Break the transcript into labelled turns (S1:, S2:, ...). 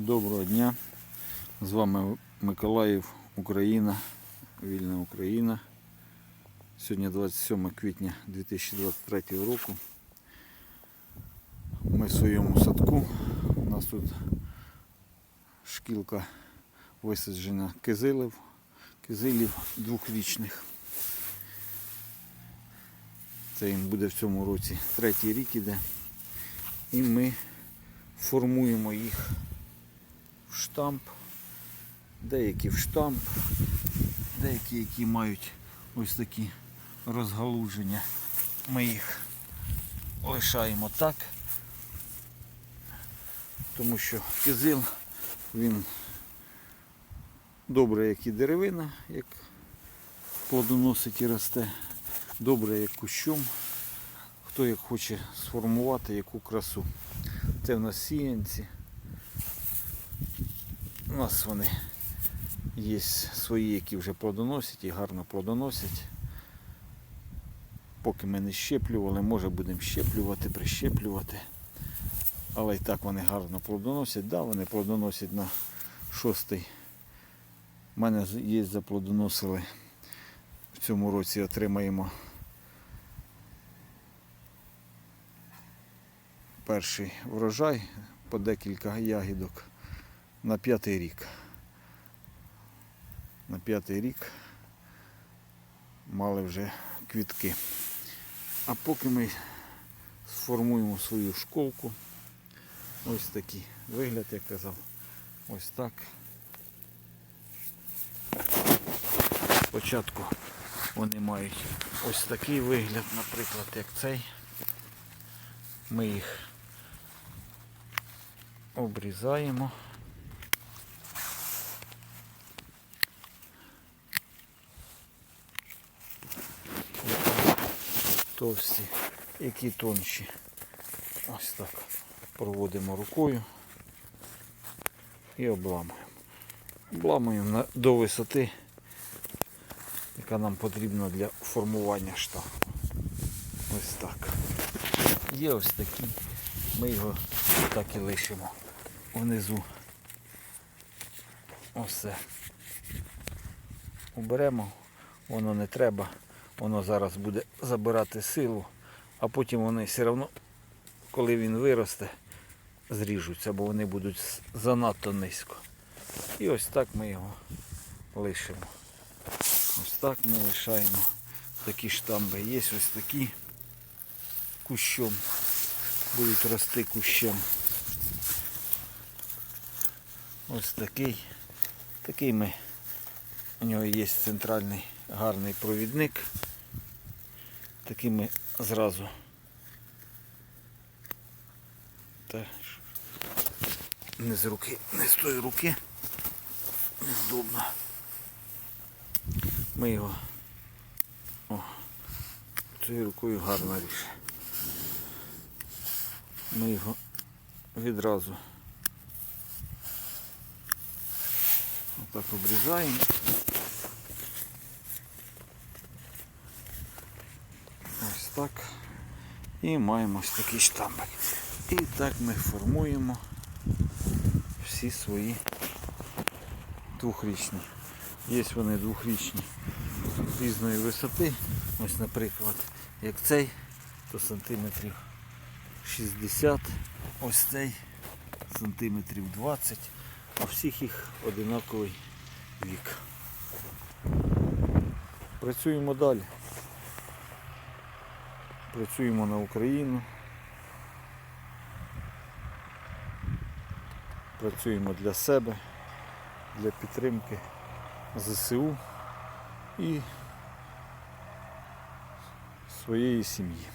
S1: Доброго дня. З вами Миколаїв, Україна, вільна Україна. Сьогодні 27 квітня 2023 року. Ми в своєму садку. У нас тут шкілка висаджена кизилів, кизилів двохрічних. Це їм буде в цьому році третій рік іде. І ми формуємо їх в штамп, деякі в штамп, деякі, які мають ось такі розгалуження. Ми їх лишаємо так, тому що кизил він добре, як і деревина, як плодоносить і росте, добре як кущом. Хто як хоче сформувати яку красу. Це в нас сіянці. У нас вони є свої, які вже плодоносять і гарно плодоносять. Поки ми не щеплювали, може будемо щеплювати, прищеплювати. Але і так вони гарно плодоносять. Да, вони плодоносять на шостий. У мене є заплодоносили. В цьому році отримаємо перший врожай по декілька ягідок на п'ятий рік. На п'ятий рік мали вже квітки. А поки ми сформуємо свою школку, ось такий вигляд, я казав, ось так. Спочатку вони мають ось такий вигляд, наприклад, як цей. Ми їх обрізаємо. Товсті, які тонші. Ось так проводимо рукою і обламуємо. Обламуємо до висоти, яка нам потрібна для формування штампу. Ось так. Є ось такі. Ми його так і лишимо внизу. Осе. Уберемо, воно не треба, воно зараз буде забирати силу, а потім вони все одно, коли він виросте, зріжуться, бо вони будуть занадто низько. І ось так ми його лишимо. Ось так ми лишаємо такі штамби. Є ось такі кущом. Будуть рости кущем. Ось такий. Такий ми. У нього є центральний гарний провідник. Такий ми зразу. Теж не з руки, не з тої руки. Нездобно. Ми його о, цією рукою гарно ріже. Ми його відразу отак обрізаємо. Ось так. І маємо ось такий штампик. І так ми формуємо всі свої двохрічні. Є вони двохрічні різної висоти. Ось, наприклад, як цей, то сантиметрів 60, ось цей сантиметрів 20, а всіх їх одинаковий вік. Працюємо далі. Працюємо на Україну. Працюємо для себе, для підтримки ЗСУ і своєї сім'ї.